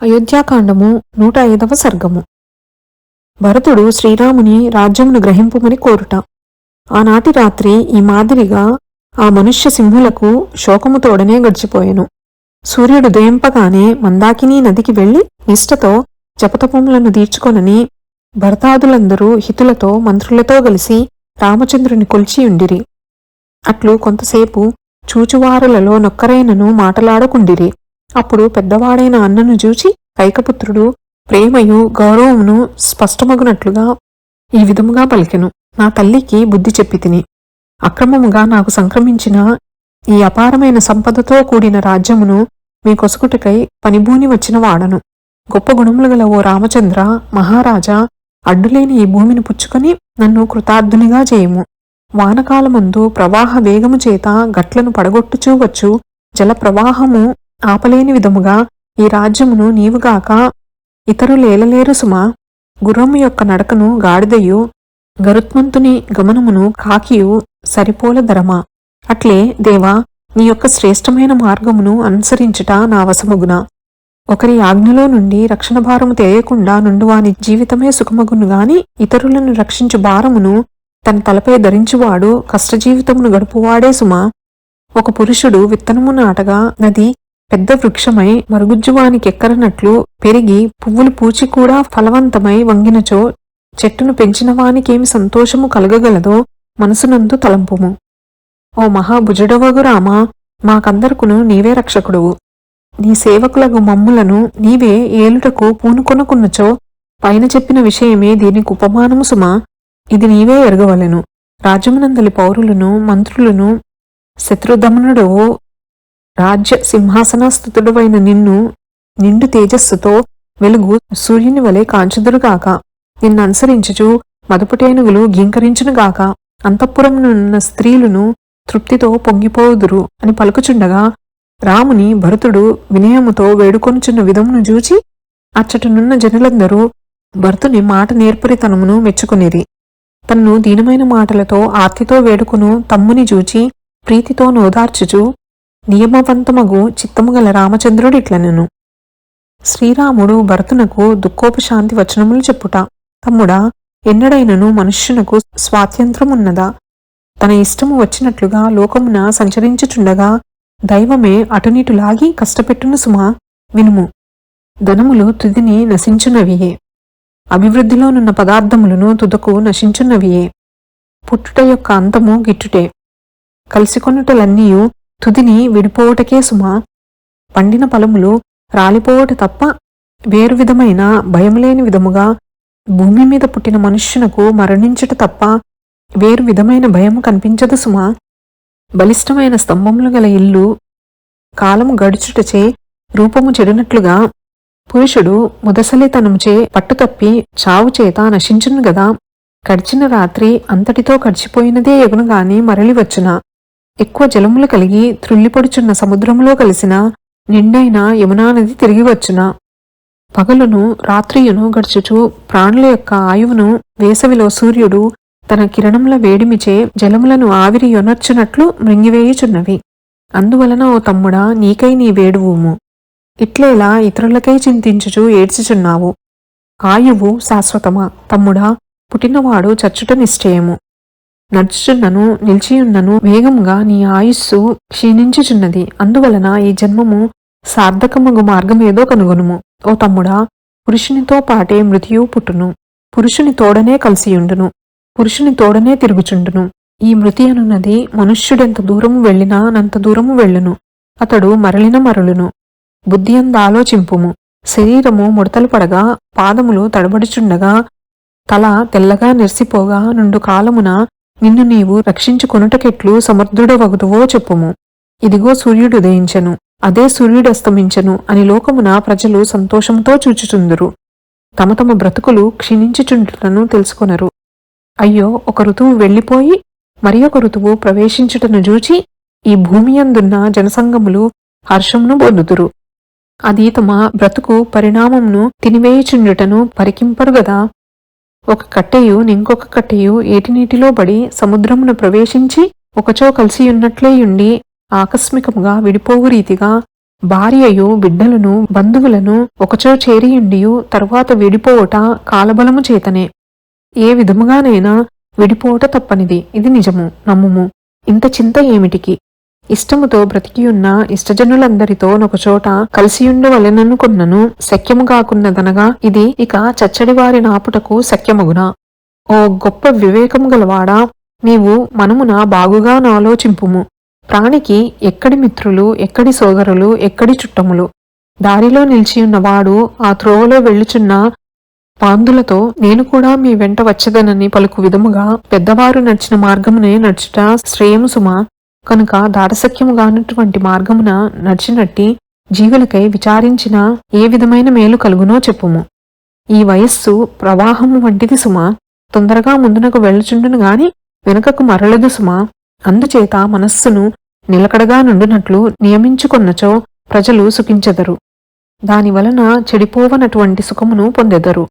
అయోధ్యాకాండము నూట ఐదవ సర్గము. భరతుడు శ్రీరాముని రాజ్యమును గ్రహింపుమని కోరుట. ఆనాటి రాత్రి ఈ మాదిరిగా ఆ మనుష్య సింహులకు శోకము తోడనే గడిచిపోయెను. సూర్యుడు దయంపగానే మందాకినీ నదికి వెళ్ళి నిష్టతో జపతపములను తీర్చుకొనని భరతాదులందరూ హితులతో మంత్రులతో కలిసి రామచంద్రుని కొల్చియుండిరి అట్లు కొంతసేపు చూచువారులలో నొక్కరైనను మాటలాడకుండిరి. అప్పుడు పెద్దవాడైన అన్నను చూచి కైకపుత్రుడు ప్రేమయు గౌరవమును స్పష్టమగునట్లుగా ఈ విధముగా పలికెను. నా తల్లికి బుద్ధి చెప్పి తిని అక్రమముగా నాకు సంక్రమించిన ఈ అపారమైన సంపదతో కూడిన రాజ్యమును మీ కొసకుటకై పనిభూని వచ్చిన వాడను. గొప్ప గుణములు గల ఓ రామచంద్ర మహారాజా అడ్డులేని ఈ భూమిని పుచ్చుకొని నన్ను కృతార్థునిగా చేయము. వానకాలమందు ప్రవాహ వేగము చేత గట్లను పడగొట్టుచూ వచ్చు జల ప్రవాహము ఆపలేని విధముగా ఈ రాజ్యమును నీవుగాక ఇతరులేలలేరు సుమా. గుర్రము యొక్క నడకను గాడిదయు గరుత్మంతుని గమనమును కాకియు సరిపోలదరమా? అట్లే దేవా నీ యొక్క శ్రేష్టమైన మార్గమును అనుసరించుట నా వశముగున. ఒకరి ఆజ్ఞలో నుండి రక్షణ భారము తెలియకుండా నుండువాని జీవితమే సుఖమగును గాని ఇతరులను రక్షించు భారమును తన తలపై ధరించువాడు కష్టజీవితమును గడుపువాడే సుమా. ఒక పురుషుడు విత్తనము నాటగా నది పెద్ద వృక్షమై మరుగుజ్జువానికెక్కరనట్లు పెరిగి పువ్వులు పూచి కూడా ఫలవంతమై వంగినచో చెట్టును పెంచిన వానికేమి సంతోషము కలగగలదో మనసునందు తలంపుము. ఓ మహాభుజుడవగు రామ మాకందరకును నీవే రక్షకుడువు. నీ సేవకులకు మమ్ములను నీవే ఏలుటకు పూనుకొనుకున్నచో పైన చెప్పిన విషయమే దీనికి ఉపమానము సుమా. ఇది నీవే ఎరగవలెను. రాజమునందలి పౌరులను మంత్రులను శత్రుదమనుడవు రాజ్య సింహాసనాస్థుతుడవైన నిన్ను నిండు తేజస్సుతో వెలుగు సూర్యుని వలె కాంచుదురుగాక. నిన్ను అనుసరించుచు మదుపుటేనుగులు గీంకరించునుగాక అంతఃపురమునున్న స్త్రీలను తృప్తితో పొంగిపోదురు అని పలుకుచుండగా రాముని భరతుడు వినయముతో వేడుకొనుచున్న విధమును చూచి అచ్చటనున్న జనులందరూ భరతుని మాట నేర్పరితనమును మెచ్చుకునేది తన్ను దీనమైన మాటలతో ఆర్తితో వేడుకును తమ్ముని చూచి ప్రీతితో నోదార్చుచు నియమవంతమగు చిత్తము గల రామచంద్రుడిట్లనెను శ్రీరాముడు భరతునకు దుఃఖోపశాంతి వచనములు చెప్పుట. తమ్ముడా ఎన్నడైనను మనుష్యునకు స్వాతంత్రమున్నదా తన ఇష్టము వచ్చినట్లుగా లోకమున సంచరించుచుండగా దైవమే అటునిటు లాగి కష్టపెట్టును సుమా వినుము. ధనములు తుదిని నశించునవియే. అభివృద్ధిలోనున్న పదార్థములను తుదకు నశించున్నవియే పుట్టుట యొక్క అంతము గిట్టుటే. కలిసికొనుటలన్నీయు తుదిని విడిపోవటకే సుమా. పండిన పొలములు రాలిపోవట తప్ప వేరు విధమైన భయంలేని విధముగా భూమి మీద పుట్టిన మనుష్యునకు మరణించుట తప్ప వేరు విధమైన భయము కనిపించదు సుమా. బలిష్టమైన స్తంభములు గల ఇల్లు కాలము గడుచుటచే రూపము చెడినట్లుగా పురుషుడు ముదసలితనముచే పట్టుతప్పి చావు చేత నశించును గదా. గడిచిన రాత్రి అంతటితో గడిచిపోయినదే ఎగును గాని మరలి వచ్చునా ఎక్కువ జలములు కలిగి త్రుల్లిపడుచున్న సముద్రములో కలిసిన నిండైన యమునా నది తిరిగి వచ్చున? పగలును రాత్రియును గడుచుచు ప్రాణుల యొక్క ఆయువును వేసవిలో సూర్యుడు తన కిరణముల వేడిమిచే జలములను ఆవిరి యొనర్చునట్లు మృంగివేయుచున్నవి. అందువలన ఓ తమ్ముడా నీకై నీ వేడువుము ఇట్లేలా ఇతరులకై చింతించుచు ఏడ్చుచున్నావు. ఆయువు శాశ్వతమా? తమ్ముడా పుట్టినవాడు చచ్చుట నిశ్చయము. నడుచుచున్నను నిలిచియున్నను వేగముగా నీ ఆయుస్సు క్షీణించుచున్నది. అందువలన ఈ జన్మము సార్థకమగు మార్గమేదో కనుగొనుము. ఓ తమ్ముడా పురుషునితో పాటే మృతియు పుట్టును. పురుషుని తోడనే కలిసియుండును. పురుషుని తోడనే తిరుగుచుండును. ఈ మృతి అనున్నది మనుష్యుడెంత దూరము వెళ్ళినా నంత దూరము వెళ్ళును. అతడు మరలిన మరలును. బుద్ధి అంద ఆలోచింపుము. శరీరము ముడతలు పడగా పాదములు తడబడుచుండగా తల తెల్లగా నిరిసిపోగా నుండు కాలమున నిన్ను నీవు రక్షించుకొనుటకెట్లు సమర్థుడవగుదువో చెప్పుము. ఇదిగో సూర్యుడు ఉదయించను. అదే సూర్యుడస్తమించెను అని లోకమున ప్రజలు సంతోషంతో చూచుచుందురు. తమ తమ బ్రతుకులు క్షీణించుచుండుటను తెలుసుకొనరు. అయ్యో ఒక ఋతువు వెళ్ళిపోయి మరి ఒక ఋతువు ప్రవేశించుటను చూచి ఈ భూమి అందున్న జనసంగములు హర్షమును పొందుదురు. అది తమ బ్రతుకు పరిణామమును తినివేయుచుండుటను పరికింపరు గదా. ఒక కట్టెయు నింకొక కట్టెయు ఏటినీటిలో పడి సముద్రమును ప్రవేశించి ఒకచో కలిసియున్నట్లేయుండి ఆకస్మికముగా విడిపోవు రీతిగా భార్యయు బిడ్డలను బంధువులను ఒకచో చేరియుండియు తరువాత విడిపోవుట కాలబలము చేతనే. ఏ విధముగానైనా విడిపోవుట తప్పనిది. ఇది నిజము. నమ్ముము. ఇంత చింత ఏమిటికి? ఇష్టముతో బ్రతికియున్న ఇష్టజనులందరితో ఒకచోట కలిసియుండవలెననుకున్నను శక్యము కాకున్నదనగా ఇది ఇక చచ్చడి వారి నాపుటకు శక్యమగునా ఓ గొప్ప వివేకము గలవాడా? నీవు మనమున బాగుగా నాలోచింపుము. ప్రాణికి ఎక్కడి మిత్రులు ఎక్కడి సోదరులు ఎక్కడి చుట్టములు? దారిలో నిలిచియున్నవాడు ఆ త్రోవలో వెళ్ళుచున్న పాందులతో నేను కూడా మీ వెంట వచ్చదనని పలుకు విధముగా పెద్దవారు నడిచిన మార్గమునే నడుచుట శ్రేయము సుమా. కనుక దాటసఖ్యముగానటువంటి మార్గమున నడిచినట్టి జీవులకై విచారించిన ఏ విధమైన మేలు కలుగునో చెప్పుము. ఈ వయస్సు ప్రవాహము వంటిది సుమా. తొందరగా ముందునకు వెళ్ళుచుండును గాని వెనుకకు మరలదు సుమా. అందుచేత మనస్సును నిలకడగా నుండునట్లు నియమించుకొన్నచో ప్రజలు సుఖించెదరు. దానివలన చెడిపోవనటువంటి సుఖమును పొందెదరు.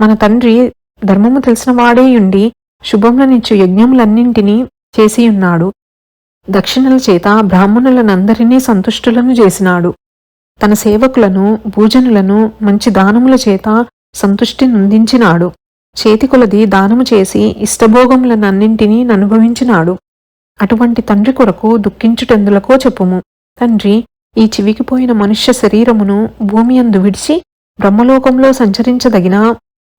మన తండ్రి ధర్మము తెలిసిన వాడేయుండి శుభములనిచ్చు యజ్ఞములన్నింటినీ చేసియున్నాడు. దక్షిణల చేత బ్రాహ్మణులనందరినీ సంతుష్టులను చేసినాడు. తన సేవకులను భూజనులను మంచి దానముల చేత సంతుష్టి నుందించినాడు. చేతికొలది దానము చేసి ఇష్టభోగములనన్నింటినీ ననుభవించినాడు. అటువంటి తండ్రి కొరకు దుఃఖించుటెందులకో చెప్పుము. తండ్రి ఈ చివికిపోయిన మనుష్య శరీరమును భూమి అందు విడిచి బ్రహ్మలోకంలో సంచరించదగిన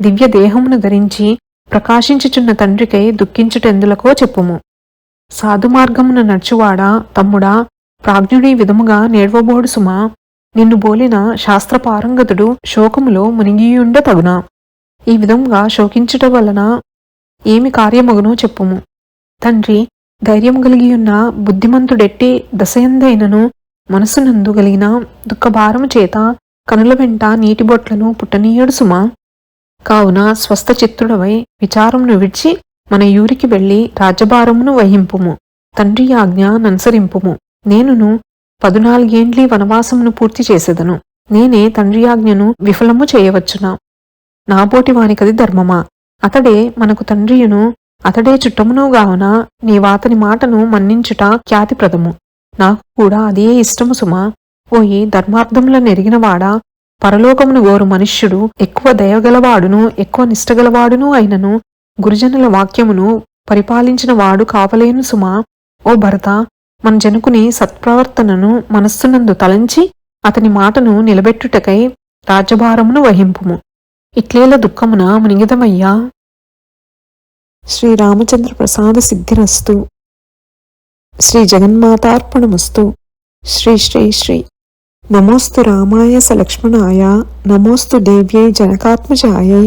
దివ్య దేహమును ధరించి ప్రకాశించుచున్న తండ్రికై దుఃఖించుటెందులకో చెప్పుము. సాధుమార్గమున నడుచువాడా తమ్ముడా? ప్రాజ్ఞుడి విధముగా నేర్వబోడు సుమా నిన్ను బోలిన శాస్త్రపారంగతుడు శోకములో మునిగియుండ తగునా? ఈ విధంగా శోకించుట వలన ఏమి కార్యమగునో చెప్పుము. తండ్రి ధైర్యం కలిగియున్న బుద్ధిమంతుడెట్టి దశయందైనను మనసునందు కలిగిన దుఃఖభారము చేత కనుల వెంట నీటి బొట్లను పుట్టనీయడు సుమా కావున స్వస్థ చిత్తుడవై విచారమును విడిచి మన యూరికి వెళ్ళి రాజ్యభారమును వహింపుము తండ్రి ఆజ్ఞ ననుసరింపుము నేనును పదునాలుగేండ్లి వనవాసమును పూర్తి చేసేదను. నేనే తండ్రి ఆజ్ఞను విఫలము చేయవచ్చునా? నాబోటి వానికది ధర్మమా? అతడే మనకు తండ్రియును అతడే చుట్టమునుగావున నీవాతని మాటను మన్నించుట ఖ్యాతిప్రదము. నాకు కూడా అదే ఇష్టము సుమా. పోయి ధర్మార్థముల నెరిగినవాడా పరలోకమును గోరు మనుష్యుడు ఎక్కువ దయగలవాడును ఎక్కువ నిష్టగలవాడును అయినను గురుజనుల వాక్యమును పరిపాలించిన వాడు కావలేను సుమా. ఓ భరత మన జనుకుని సత్ప్రవర్తనను మనస్సునందు తలంచి అతని మాటను నిలబెట్టుటకై రాజ్యభారమును వహింపుము. ఇట్లేల దుఃఖమున మునిగిదమయ్యా. శ్రీరామచంద్ర ప్రసాద సిద్ధిరస్తు. శ్రీ జగన్మాతార్పణమస్తు. శ్రీ శ్రీ శ్రీ. నమోస్తు రామాయ సలక్ష్మణాయ. నమోస్తు దేవ్యై జనకాత్మజాయై.